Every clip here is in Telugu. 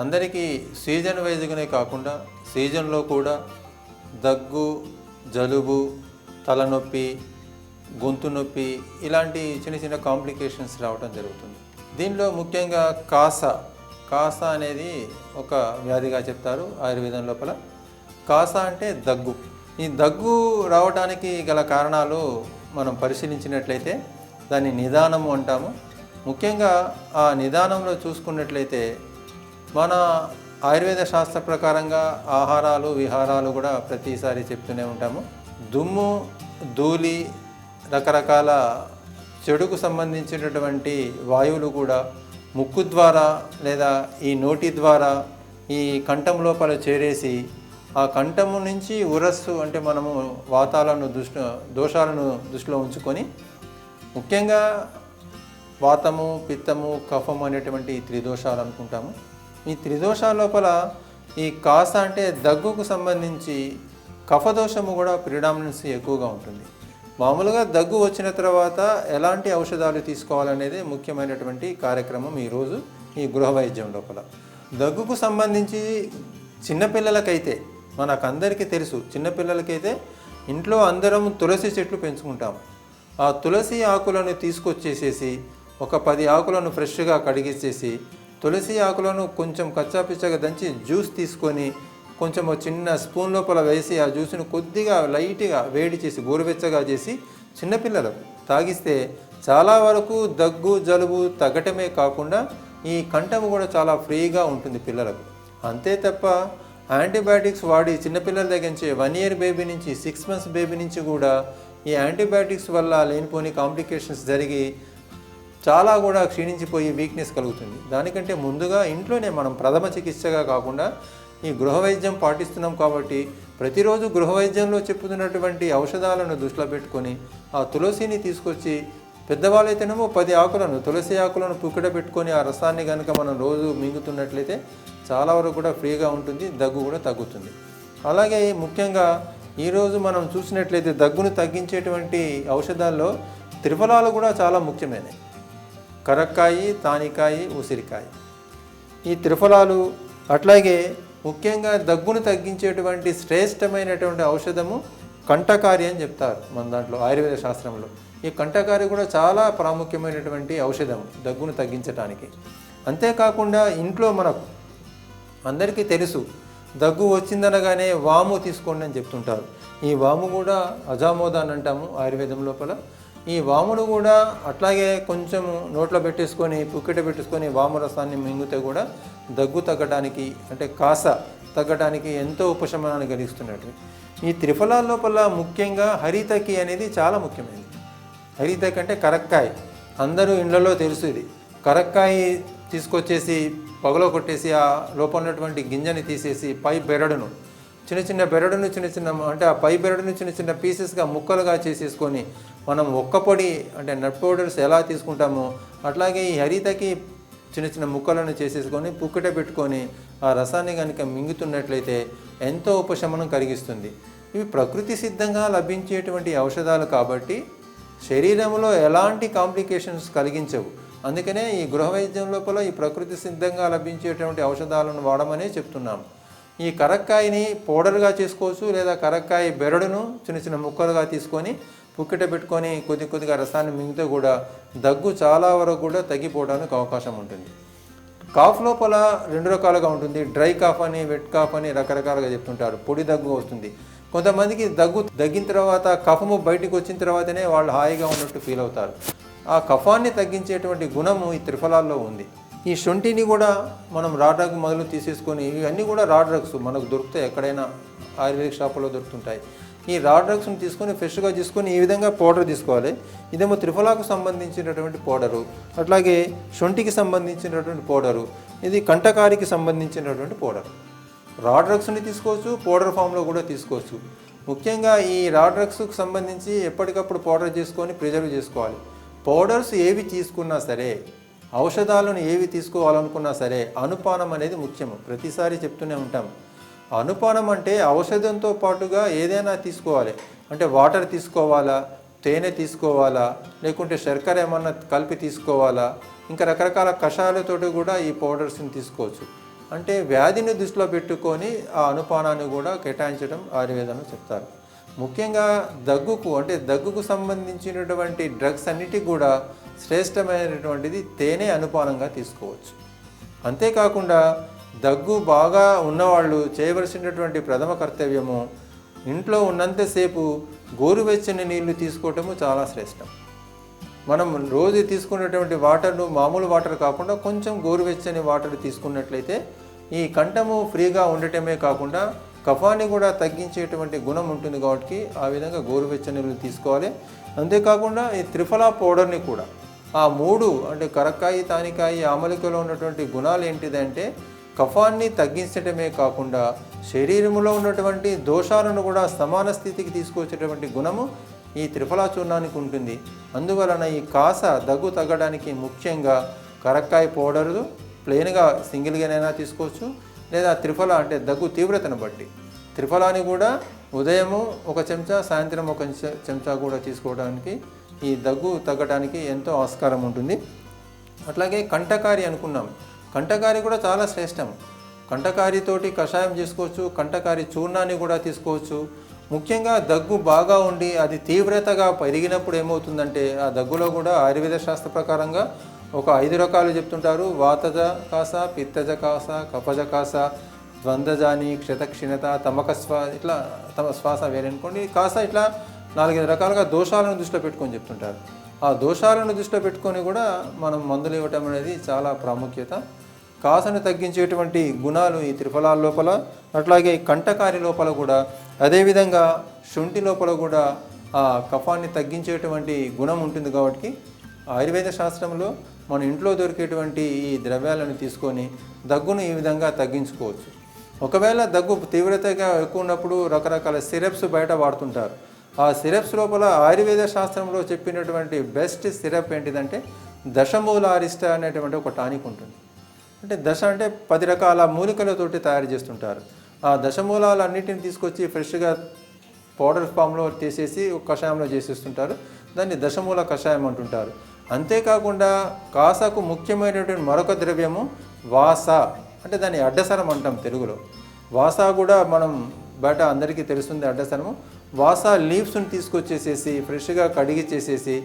అందరికీ సీజన్ వైజ్గానే కాకుండా సీజన్లో కూడా దగ్గు జలుబు తలనొప్పి గొంతు నొప్పి ఇలాంటి చిన్న చిన్న కాంప్లికేషన్స్ రావడం జరుగుతుంది. దీనిలో ముఖ్యంగా కాస కాస అనేది ఒక వ్యాధిగా చెప్తారు ఆయుర్వేదం లోపల. కాస అంటే దగ్గు. ఈ దగ్గు రావడానికి గల కారణాలు మనం పరిశీలించినట్లయితే దాన్ని నిదానము అంటాము. ముఖ్యంగా ఆ నిదానంలో చూసుకున్నట్లయితే మన ఆయుర్వేద శాస్త్ర ప్రకారంగా ఆహారాలు విహారాలు కూడా ప్రతిసారి చెప్తూనే ఉంటాము. దుమ్ము ధూళి రకరకాల చెడుకు సంబంధించినటువంటి వాయువులు కూడా ముక్కు ద్వారా లేదా ఈ నోటి ద్వారా ఈ కంఠం లోపల చేరేసి ఆ కంఠము నుంచి ఉరస్సు అంటే మనము వాతాలను దృష్టి దోషాలను దృష్టిలో ఉంచుకొని ముఖ్యంగా వాతము పిత్తము కఫము అనేటువంటి త్రిదోషాలు అనుకుంటాము. ఈ త్రిదోషాల లోపల ఈ కాస అంటే దగ్గుకు సంబంధించి కఫదోషము కూడా ప్రిడామినెన్స్ ఎక్కువగా ఉంటుంది. మామూలుగా దగ్గు వచ్చిన తర్వాత ఎలాంటి ఔషధాలు తీసుకోవాలనేది ముఖ్యమైనటువంటి కార్యక్రమం ఈరోజు ఈ గృహ వైద్యం లోపల. దగ్గుకు సంబంధించి చిన్నపిల్లలకైతే మనకందరికీ తెలుసు చిన్నపిల్లలకైతే ఇంట్లో అందరం తులసి చెట్లు పెంచుకుంటాం. ఆ తులసి ఆకులను తీసుకొచ్చేసేసి ఒక పది ఆకులను ఫ్రెష్గా కడిగేసేసి తులసి ఆకులను కొంచెం కచ్చాపిచ్చగా దంచి జ్యూస్ తీసుకొని కొంచెం చిన్న స్పూన్ లోపల వేసి ఆ జ్యూస్ను కొద్దిగా లైట్గా వేడి చేసి గోరువెచ్చగా చేసి చిన్నపిల్లలకు తాగిస్తే చాలా వరకు దగ్గు జలుబు తగ్గటమే కాకుండా ఈ కంఠము కూడా చాలా ఫ్రీగా ఉంటుంది పిల్లలకు. అంతే తప్ప యాంటీబయాటిక్స్ వాడి చిన్నపిల్లల దగ్గర నుంచి వన్ ఇయర్ బేబీ నుంచి సిక్స్ మంత్స్ బేబీ నుంచి కూడా ఈ యాంటీబయాటిక్స్ వల్ల లేనిపోని కాంప్లికేషన్స్ జరిగి చాలా కూడా క్షీణించిపోయి వీక్నెస్ కలుగుతుంది. దానికంటే ముందుగా ఇంట్లోనే మనం ప్రథమ చికిత్సగా కాకుండా ఈ గృహవైద్యం పాటిస్తున్నాం కాబట్టి ప్రతిరోజు గృహవైద్యంలో చెప్పుతున్నటువంటి ఔషధాలను దృష్టిలో పెట్టుకొని ఆ తులసిని తీసుకొచ్చి పెద్దవాళ్ళైతేనేమో పది ఆకులను తులసి ఆకులను పుక్కిడ పెట్టుకొని ఆ రసాన్ని కనుక మనం రోజు మింగుతున్నట్లయితే చాలా వరకు కూడా ఫ్రీగా ఉంటుంది దగ్గు కూడా తగ్గుతుంది. అలాగే ముఖ్యంగా ఈరోజు మనం చూసినట్లయితే దగ్గును తగ్గించేటువంటి ఔషధాల్లో త్రిఫలాలు కూడా చాలా ముఖ్యమైనవి. కరక్కాయి తానికాయి ఉసిరికాయ. ఈ త్రిఫలాలు అట్లాగే ముఖ్యంగా దగ్గును తగ్గించేటువంటి శ్రేష్టమైనటువంటి ఔషధము కంఠకారి అని చెప్తారు మన దాంట్లో ఆయుర్వేద శాస్త్రంలో. ఈ కంఠకారి కూడా చాలా ప్రాముఖ్యమైనటువంటి ఔషధం దగ్గును తగ్గించడానికి అంతేకాకుండా ఇంట్లో మనకు అందరికీ తెలుసు దగ్గు వచ్చిందనగానే వాము తీసుకోండి అని చెప్తుంటారు. ఈ వాము కూడా అజామోదాన్ అంటాము ఆయుర్వేదం లోపల. ఈ వామును కూడా అట్లాగే కొంచెం నోట్లో పెట్టేసుకొని పుక్కిట పెట్టేసుకొని వాము రసాన్ని మింగితే కూడా దగ్గు తగ్గడానికి అంటే కాస తగ్గడానికి ఎంతో ఉపశమనాన్ని కలిగిస్తున్నట్టు ఈ త్రిఫలాల లోపల ముఖ్యంగా హరితకి అనేది చాలా ముఖ్యమైనది. హరితకి అంటే కరక్కాయ. అందరూ ఇండ్లలో తెలుసు ఇది. కరక్కాయ తీసుకొచ్చేసి పగలో కొట్టేసి ఆ లోపల ఉన్నటువంటి గింజని తీసేసి పై బెరడును చిన్న చిన్న బెరడును చిన్న చిన్న అంటే ఆ పై బెరడును చిన్న చిన్న పీసెస్గా ముక్కలుగా చేసేసుకొని మనం ఒక్క పొడి అంటే నట్ పౌడర్స్ ఎలా తీసుకుంటామో అట్లాగే ఈ హరితకి చిన్న చిన్న ముక్కలను చేసేసుకొని పుక్కిట పెట్టుకొని ఆ రసాన్ని కనుక మింగుతున్నట్లయితే ఎంతో ఉపశమనం కలిగిస్తుంది. ఇవి ప్రకృతి సిద్ధంగా లభించేటువంటి ఔషధాలు కాబట్టి శరీరంలో ఎలాంటి కాంప్లికేషన్స్ కలిగించవు. అందుకనే ఈ గృహ వైద్యం లోపల ఈ ప్రకృతి సిద్ధంగా లభించేటువంటి ఔషధాలను వాడమనే చెప్తున్నాము. ఈ కరక్కాయని పౌడర్గా చేసుకోవచ్చు లేదా కరక్కాయ బెరడును చిన్న చిన్న ముక్కలుగా తీసుకొని పుక్కిట పెట్టుకొని కొద్ది కొద్దిగా రసాన్ని మింగితే కూడా దగ్గు చాలా వరకు కూడా తగ్గిపోవడానికి అవకాశం ఉంటుంది. కాఫ్ లోపల రెండు రకాలుగా ఉంటుంది. డ్రై కాఫ్ అని వెట్ కాఫ్ అని రకరకాలుగా చెప్తుంటారు. పొడి దగ్గు వస్తుంది. కొంతమందికి దగ్గు తగ్గిన తర్వాత కఫము బయటికి వచ్చిన తర్వాతనే వాళ్ళు హాయిగా ఉన్నట్టు ఫీల్ అవుతారు. ఆ కఫాన్ని తగ్గించేటువంటి గుణము ఈ త్రిఫలాల్లో ఉంది. ఈ శొంఠిని కూడా మనం రా డ్రగ్ మొదలు తీసేసుకొని ఇవన్నీ కూడా రా డ్రగ్స్ మనకు దొరుకుతాయి ఎక్కడైనా ఆయుర్వేదిక్ షాపులో దొరుకుతుంటాయి. ఈ రా డ్రగ్స్ని తీసుకొని ఫ్రెష్గా తీసుకొని ఈ విధంగా పౌడర్ తీసుకోవాలి. ఇదేమో త్రిఫలాకు సంబంధించినటువంటి పౌడరు అట్లాగే శొంఠికి సంబంధించినటువంటి పౌడరు ఇది కంటకారికి సంబంధించినటువంటి పౌడర్. రా డ్రగ్స్ని తీసుకోవచ్చు పౌడర్ ఫామ్లో కూడా తీసుకోవచ్చు. ముఖ్యంగా ఈ రా డ్రగ్స్కి సంబంధించి ఎప్పటికప్పుడు పౌడర్ చేసుకొని ప్రిజర్వ్ చేసుకోవాలి. పౌడర్స్ ఏవి తీసుకున్నా సరే ఔషధాలను ఏవి తీసుకోవాలనుకున్నా సరే అనుపానం అనేది ముఖ్యము. ప్రతిసారి చెప్తూనే ఉంటాం. అనుపానం అంటే ఔషధంతో పాటుగా ఏదైనా తీసుకోవాలి. అంటే వాటర్ తీసుకోవాలా? తేనె తీసుకోవాలా? లేకుంటే శర్కర ఏమన్నా కలిపి తీసుకోవాలా? ఇంకా రకరకాల కషాయాలతోటి కూడా ఈ పౌడర్స్ని తీసుకోవచ్చు. అంటే వ్యాధిని దృష్టిలో పెట్టుకొని ఆ అనుపానాన్ని కూడా కేటాయించడం ఆయుర్వేదంలో చెప్తారు. ముఖ్యంగా దగ్గుకు అంటే దగ్గుకు సంబంధించినటువంటి డ్రగ్స్ అన్నిటికి కూడా శ్రేష్టమైనటువంటిది తేనె అనుపానంగా తీసుకోవచ్చు. అంతేకాకుండా దగ్గు బాగా ఉన్నవాళ్ళు చేయవలసినటువంటి ప్రథమ కర్తవ్యము ఇంట్లో ఉన్నంతసేపు గోరువెచ్చని నీళ్ళు తీసుకోవటము చాలా శ్రేష్టం. మనం రోజు తీసుకునేటువంటి వాటర్ను మామూలు వాటర్ కాకుండా కొంచెం గోరువెచ్చని వాటర్ తీసుకున్నట్లయితే ఈ కంఠము ఫ్రీగా ఉండటమే కాకుండా కఫాన్ని కూడా తగ్గించేటువంటి గుణం ఉంటుంది కాబట్టి ఆ విధంగా గోరువెచ్చని నీళ్ళు తీసుకోవాలి. అంతేకాకుండా ఈ త్రిఫలా పౌడర్ని కూడా ఆ మూడు అంటే కరక్కాయి తానికాయి ఆమలికలో ఉన్నటువంటి గుణాలు ఏంటిదంటే కఫాన్ని తగ్గించడమే కాకుండా శరీరంలో ఉన్నటువంటి దోషాలను కూడా సమాన స్థితికి తీసుకొచ్చేటువంటి గుణము ఈ త్రిఫలా చూర్ణానికి ఉంటుంది. అందువలన ఈ కాస దగ్గు తగ్గడానికి ముఖ్యంగా కరక్కాయ పౌడరు ప్లెయిన్గా సింగిల్గానైనా తీసుకోవచ్చు. లేదా త్రిఫల అంటే దగ్గు తీవ్రతను బట్టి. త్రిఫలాని కూడా ఉదయము ఒక చెంచా సాయంత్రం ఒక చెంచా కూడా తీసుకోవడానికి ఈ దగ్గు తగ్గడానికి ఎంతో ఆస్కారం ఉంటుంది. అట్లాగే కంటకారి అనుకున్నాం. కంటకారి కూడా చాలా శ్రేష్టం. కంటకారితోటి కషాయం చేసుకోవచ్చు కంటకారి చూర్ణాన్ని కూడా తీసుకోవచ్చు. ముఖ్యంగా దగ్గు బాగా ఉండి అది తీవ్రతగా పెరిగినప్పుడు ఏమవుతుందంటే ఆ దగ్గులో కూడా ఆయుర్వేద శాస్త్ర ప్రకారంగా ఒక ఐదు రకాలు చెప్తుంటారు. వాతజ కాస పిత్తజ కాస కపజ కాస ద్వంద్వజాని క్షతక్షీణత తమక శ్వా ఇట్లా తమ శ్వాస వేరే అనుకోండి కాస ఇట్లా నాలుగైదు రకాలుగా దోషాలను దృష్టిలో పెట్టుకొని చెప్తుంటారు. ఆ దోషాలను దృష్టిలో పెట్టుకొని కూడా మనం మందులు ఇవ్వటం అనేది చాలా ప్రాముఖ్యత. కాసను తగ్గించేటువంటి గుణాలు ఈ త్రిఫలాల లోపల అట్లాగే ఈ కంటకారి లోపల కూడా అదేవిధంగా శుంఠి లోపల కూడా ఆ కఫాన్ని తగ్గించేటువంటి గుణం ఉంటుంది కాబట్టి ఆయుర్వేద శాస్త్రంలో మన ఇంట్లో దొరికేటువంటి ఈ ద్రవ్యాలను తీసుకొని దగ్గును ఈ విధంగా తగ్గించుకోవచ్చు. ఒకవేళ దగ్గు తీవ్రతగా ఎక్కువ ఉన్నప్పుడు రకరకాల సిరప్స్ బయట వాడుతుంటారు. ఆ సిరప్స్ లోపల ఆయుర్వేద శాస్త్రంలో చెప్పినటువంటి బెస్ట్ సిరప్ ఏంటిదంటే దశమూల అరిష్ట అనేటువంటి ఒక టానిక్ ఉంటుంది. అంటే దశ అంటే పది రకాల మూలికలతోటి తయారు చేస్తుంటారు. ఆ దశమూలాలన్నిటిని తీసుకొచ్చి ఫ్రెష్గా పౌడర్ ఫామ్లో తీసేసి ఒక కషాయంలో చేసేస్తుంటారు. దాన్ని దశమూల కషాయం అంటుంటారు. అంతేకాకుండా కాసాకు ముఖ్యమైనటువంటి మరొక ద్రవ్యము వాస. అంటే దాన్ని అడ్డసరం అంటాం తెలుగులో. వాస కూడా మనం బయట అందరికీ తెలుస్తుంది అడ్డసరము వాస లీవ్స్ని తీసుకొచ్చేసేసి ఫ్రెష్గా కడిగి చేసేసి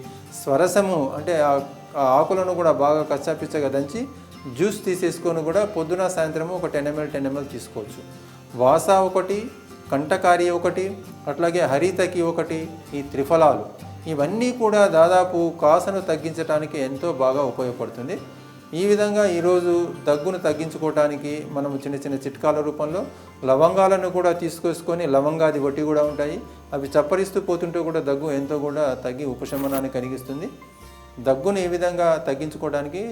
స్వరసము అంటే ఆ ఆ ఆకులను కూడా బాగా కచ్చాపిచ్చగా దంచి జ్యూస్ తీసేసుకొని కూడా పొద్దున సాయంత్రము ఒక టెన్ ఎంఎల్ టెన్ ఎంఎల్ తీసుకోవచ్చు. వాస ఒకటి కంటకారి ఒకటి అట్లాగే హరితకి ఒకటి ఈ త్రిఫలాలు. ఇవన్నీ కూడా దాదాపు కాసను తగ్గించడానికి ఎంతో బాగా ఉపయోగపడుతుంది. ఈ విధంగా ఈరోజు దగ్గును తగ్గించుకోవడానికి మనం చిన్న చిన్న చిట్కాల రూపంలో లవంగాలను కూడా తీసుకొసుకొని లవంగాది వట్టి కూడా ఉంటాయి. అవి చప్పరిస్తూ పోతుంటే కూడా దగ్గు ఎంతో కూడా తగ్గి ఉపశమనాన్ని కలిగిస్తుంది. దగ్గును ఈ విధంగా తగ్గించుకోవడానికి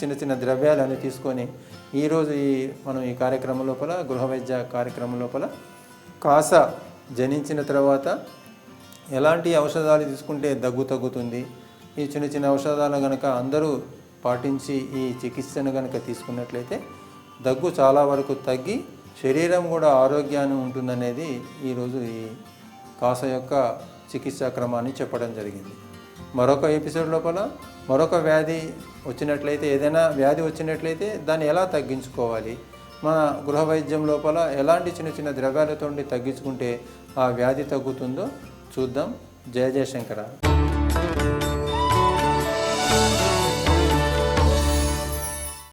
చిన్న చిన్న ద్రవ్యాలను తీసుకొని ఈరోజు ఈ మనం ఈ కార్యక్రమం లోపల గృహ వైద్య కార్యక్రమం లోపల కాస జనించిన తర్వాత ఎలాంటి ఔషధాలు తీసుకుంటే దగ్గు తగ్గుతుంది? ఈ చిన్న చిన్న ఔషధాలు కనుక అందరూ పాటించి ఈ చికిత్సను కనుక తీసుకున్నట్లయితే దగ్గు చాలా వరకు తగ్గి శరీరం కూడా ఆరోగ్యాన్ని ఉంటుందనేది ఈరోజు ఈ కాస యొక్క చికిత్సా క్రమాన్ని చెప్పడం జరిగింది. మరొక ఎపిసోడ్ లోపల మరొక వ్యాధి వచ్చినట్లయితే ఏదైనా వ్యాధి వచ్చినట్లయితే దాన్ని ఎలా తగ్గించుకోవాలి? మన గృహ వైద్యం లోపల ఎలాంటి చిన్న చిన్న ద్రవ్యాలతో తగ్గించుకుంటే ఆ వ్యాధి తగ్గుతుందో చూద్దాం. జయ జయశంకర.